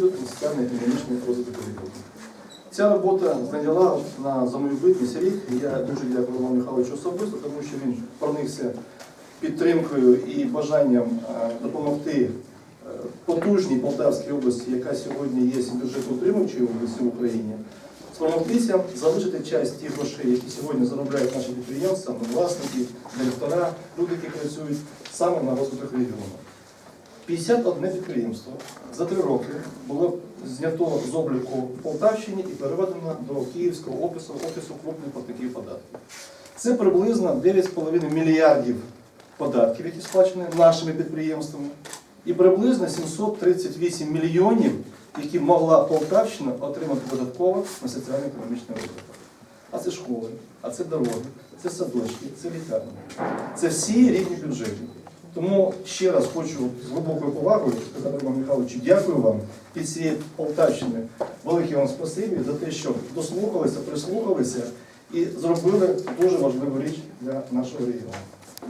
соціально-економічний розвиток регіону. Ця робота зайняла на за мою битність рік. і Я дуже дякую Роману Михайловичу особисто, тому що він проникся підтримкою і бажанням е, допомогти е, потужній Полтавській області, яка сьогодні є бюджетоутримуючою в Україні, спромогтися залишити часть тих грошей, які сьогодні заробляють наші підприємства, власники, директора, люди, які працюють саме на розвиток регіону. 51 підприємство за три роки було знято з обліку в Полтавщині і переведено до Київського офісу, офісу крупних платників податків. Це приблизно 9,5 мільярдів податків, які сплачені нашими підприємствами, і приблизно 738 мільйонів, які могла Полтавщина отримати додатково на соціально-економічний розвиток. А це школи, а це дороги, це садочки, це лікарні. Це всі рідні бюджети. Тому ще раз хочу з глибокою повагою сказати вам, Михайловичу, дякую вам від цієї Полтавщини. Велике вам спасибі за те, що дослухалися, прислухалися і зробили дуже важливу річ для нашого регіону.